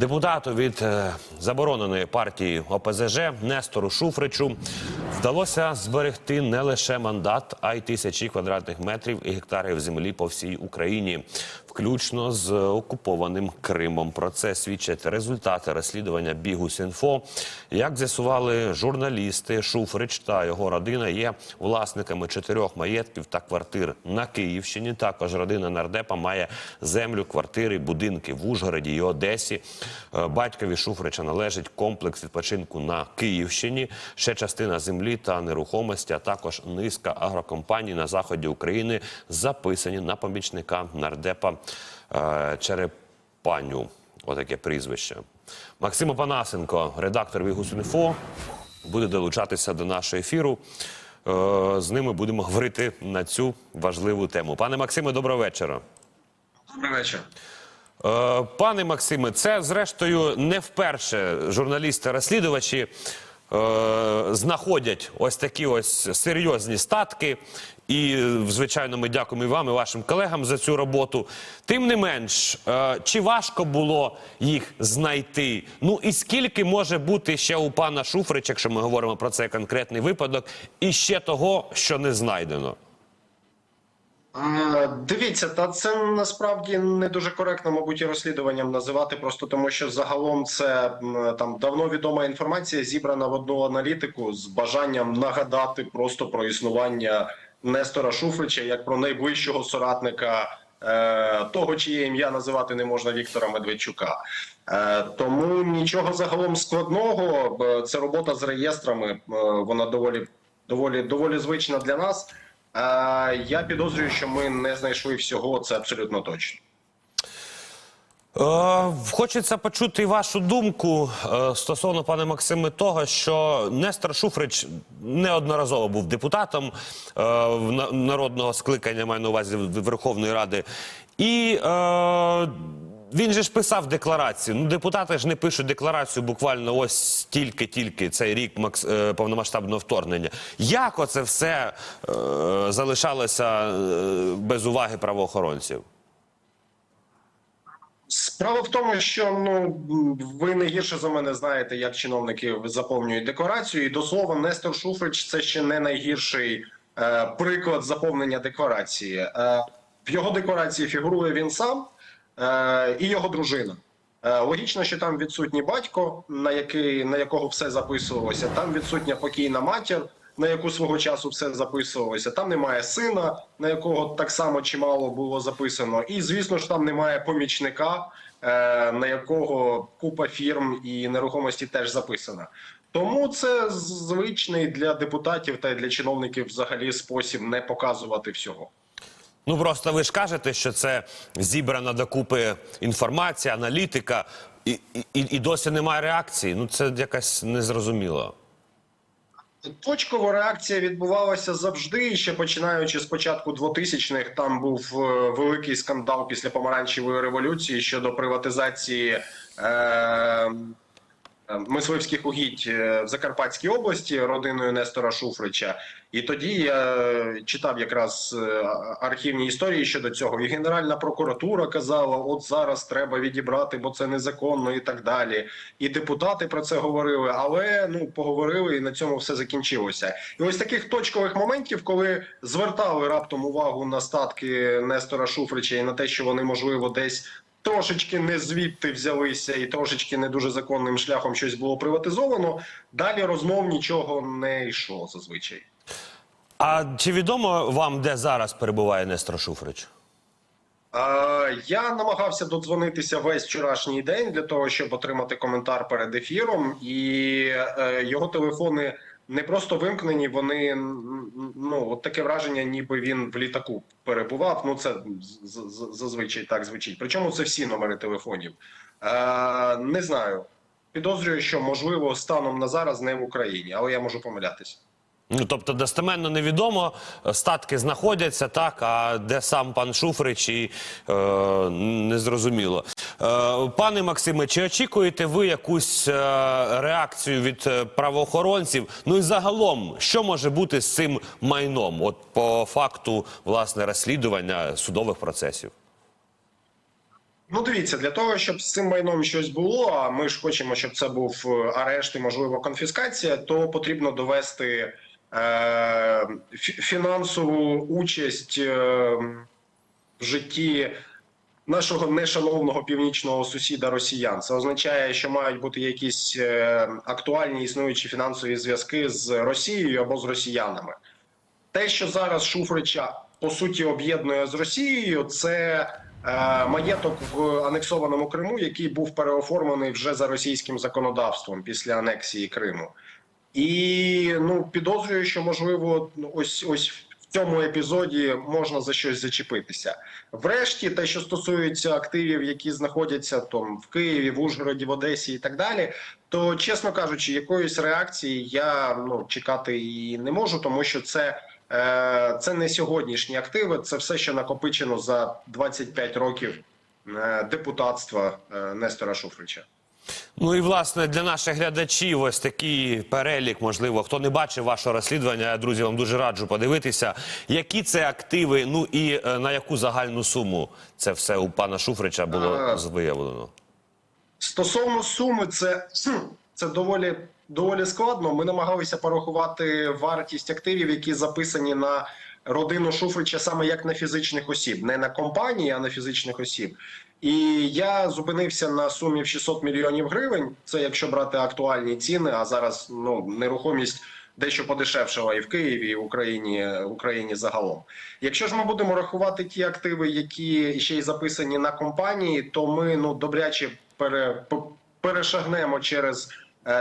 Депутату від е, забороненої партії ОПЗЖ Нестору Шуфричу вдалося зберегти не лише мандат, а й тисячі квадратних метрів і гектарів землі по всій Україні, включно з окупованим Кримом. Про це свідчать результати розслідування Бігус.Інфо. Як з'ясували журналісти, Шуфрич та його родина є власниками чотирьох маєтків та квартир на Київщині. Також родина нардепа має землю, квартири, будинки в Ужгороді і Одесі. Е, Батькові Шуфрича належить комплекс відпочинку на Київщині. Ще частина землі та нерухомості, а також низка агрокомпаній на заході України записані на помічника нардепа е, Черепаню. Отаке прізвище. Максим Опанасенко, редактор Вігус.Інфо, буде долучатися до нашого ефіру. Е, З ними будемо говорити на цю важливу тему. Пане Максиме, доброго вечора. Добрий вечір. Е, Пане Максиме, це зрештою не вперше журналісти-розслідувачі знаходять ось такі ось серйозні статки. І, е, звичайно, ми дякуємо і вам, і вашим колегам за цю роботу. Тим не менш, е, чи важко було їх знайти? Ну і скільки може бути ще у пана Шуфрича, якщо ми говоримо про цей конкретний випадок, і ще того, що не знайдено? Е, Дивіться, та це насправді не дуже коректно, мабуть, і розслідуванням називати, просто тому що загалом це там давно відома інформація, зібрана в одну аналітику з бажанням нагадати просто про існування Нестора Шуфрича як про найближчого соратника е, того, чиє ім'я називати не можна Віктора Медведчука. Е, тому нічого загалом складного. Це робота з реєстрами. Вона доволі доволі доволі звична для нас. Е, я підозрюю, що ми не знайшли всього. Це абсолютно точно. Е, хочеться почути вашу думку е, стосовно пане Максиме того, що Нестор Шуфрич неодноразово був депутатом народного скликання, маю на увазі Верховної Ради, і він же ж писав декларацію. Ну, депутати ж не пишуть декларацію буквально ось тільки-тільки цей рік макс, е, повномасштабного вторгнення. Як оце все е, залишалося е, без уваги правоохоронців? Справа в тому, що ну ви не гірше за мене знаєте, як чиновники заповнюють декларацію. І до слова, Нестор Шуфрич це ще не найгірший е, приклад заповнення декларації. Е, в його декларації фігурує він сам і його дружина. Е, Логічно, що там відсутній батько, на який на якого все записувалося. Там відсутня покійна матір, на яку свого часу все записувалося. Там немає сина, на якого так само чимало було записано. І звісно ж, там немає помічника, е, на якого купа фірм і нерухомості теж записана. Тому це звичний для депутатів та для чиновників взагалі спосіб не показувати всього. Ну просто ви ж кажете, що це зібрана докупи інформація, аналітика, і, і, і досі немає реакції. Ну це якась незрозуміло. Точкова реакція відбувалася завжди, ще починаючи з початку 2000-х, там був е, великий скандал після помаранчевої революції щодо приватизації е, мисливських угідь е, в Закарпатській області родиною Нестора Шуфрича. І тоді я е, читав якраз е, архівні історії щодо цього. І Генеральна прокуратура казала: от зараз треба відібрати, бо це незаконно, і так далі. І депутати про це говорили, але ну поговорили, і на цьому все закінчилося. І ось таких точкових моментів, коли звертали раптом увагу на статки Нестора Шуфрича і на те, що вони можливо десь. Трошечки не звідти взялися, і трошечки не дуже законним шляхом щось було приватизовано. Далі розмов нічого не йшло зазвичай. А чи відомо вам, де зараз перебуває Нестор Шуфрич? Е, Я намагався додзвонитися весь вчорашній день для того, щоб отримати коментар перед ефіром, і е, його телефони не просто вимкнені, вони ну от таке враження, ніби він в літаку перебував. Ну це зазвичай так звучить. Причому це всі номери телефонів. Е, Не знаю. Підозрюю, що можливо станом на зараз не в Україні, але я можу помилятися. Ну тобто достеменно невідомо, статки знаходяться так, а де сам пан Шуфрич і е, незрозуміло. Е, пане Максиме, чи очікуєте ви якусь е, реакцію від е, правоохоронців? Ну і загалом, що може бути з цим майном? От по факту власне розслідування судових процесів? Ну, дивіться, для того, щоб з цим майном щось було, а ми ж хочемо, щоб це був е, арешт і, можливо, конфіскація, то потрібно довести е, фінансову участь е, в житті нашого нешановного північного сусіда росіян. Це означає, що мають бути якісь е, актуальні існуючі фінансові зв'язки з Росією або з росіянами. Те, що зараз Шуфрича по суті об'єднує з Росією, це е, маєток в анексованому Криму, який був переоформлений вже за російським законодавством після анексії Криму. І ну підозрюю, що можливо ось ось в цьому епізоді можна за щось зачепитися. Врешті, те, що стосується активів, які знаходяться там в Києві, в Ужгороді, в Одесі і так далі, то чесно кажучи, якоїсь реакції я ну чекати і не можу, тому що це. е, Це не сьогоднішні активи, це все, що накопичено за 25 років е, депутатства е, Нестора Шуфрича. Ну і власне для наших глядачів ось такий перелік, можливо, хто не бачив вашого розслідування, я, друзі, вам дуже раджу подивитися, які це активи, ну і е, на яку загальну суму це все у пана Шуфрича було виявлено. Стосовно суми, це, це доволі, доволі складно. Ми намагалися порахувати вартість активів, які записані на родину Шуфрича саме як на фізичних осіб, не на компанії, а на фізичних осіб. І я зупинився на сумі в 600 мільйонів гривень. Це якщо брати актуальні ціни, а зараз ну нерухомість. Дещо подешевшала і в Києві, і в Україні, в Україні загалом. Якщо ж ми будемо рахувати ті активи, які ще й записані на компанії, то ми ну добряче пере, перешагнемо через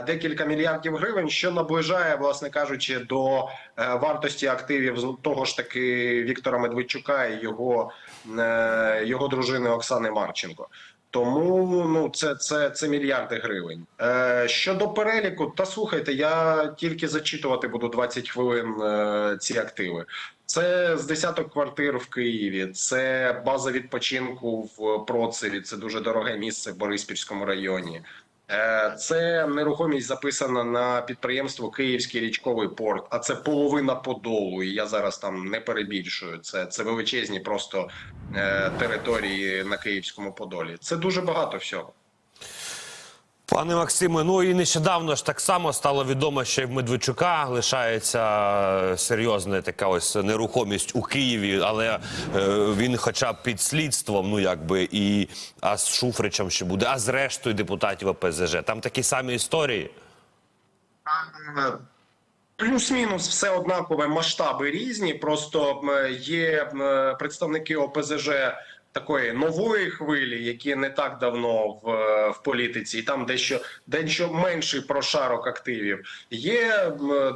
декілька мільярдів гривень, що наближає, власне кажучи, до е, вартості активів того ж таки Віктора Медведчука і його, е, його дружини Оксани Марченко. Тому ну це, це, це мільярди гривень. Е, щодо переліку, та слухайте, я тільки зачитувати буду 20 хвилин е, ці активи. Це з десяток квартир в Києві, це база відпочинку в Процеві. Це дуже дороге місце в Бориспільському районі. Е, Це нерухомість записана на підприємство Київський річковий порт, а це половина подолу. І я зараз там не перебільшую. Це, це величезні просто е, території на Київському Подолі. Це дуже багато всього. Пане Максиме, ну і нещодавно ж так само стало відомо, що в Медведчука лишається серйозна така ось нерухомість у Києві, але е, він, хоча б під слідством, ну якби і а з Шуфричем ще буде, а з рештою депутатів ОПЗЖ. Там такі самі історії. Е, Плюс-мінус все однакове, масштаби різні. Просто є представники ОПЗЖ такої нової хвилі, які не так давно в, в політиці, і там дещо дещо менший прошарок активів. Є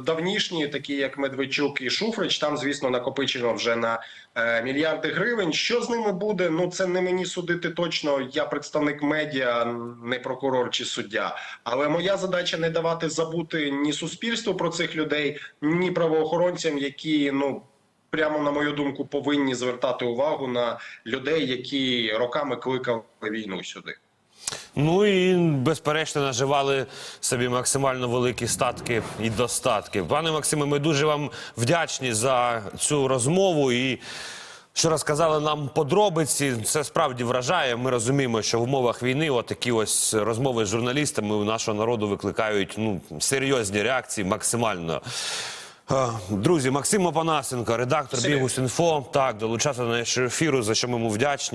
давнішні, такі як Медведчук і Шуфрич. Там, звісно, накопичено вже на е, мільярди гривень. Що з ними буде? Ну це не мені судити точно. Я представник медіа, не прокурор чи суддя. Але моя задача не давати забути ні суспільству про цих людей, ні правоохоронцям, які ну. Прямо на мою думку, повинні звертати увагу на людей, які роками кликали війну сюди. Ну і безперечно наживали собі максимально великі статки і достатки. Пане Максиме, ми дуже вам вдячні за цю розмову і. Що розказали нам подробиці, це справді вражає. Ми розуміємо, що в умовах війни отакі ось розмови з журналістами у нашого народу викликають ну серйозні реакції максимально. Друзі, Максим Опанасенко, редактор. Бігус.Інфо, так долучався до нашого ефіру, за що ми йому вдячні.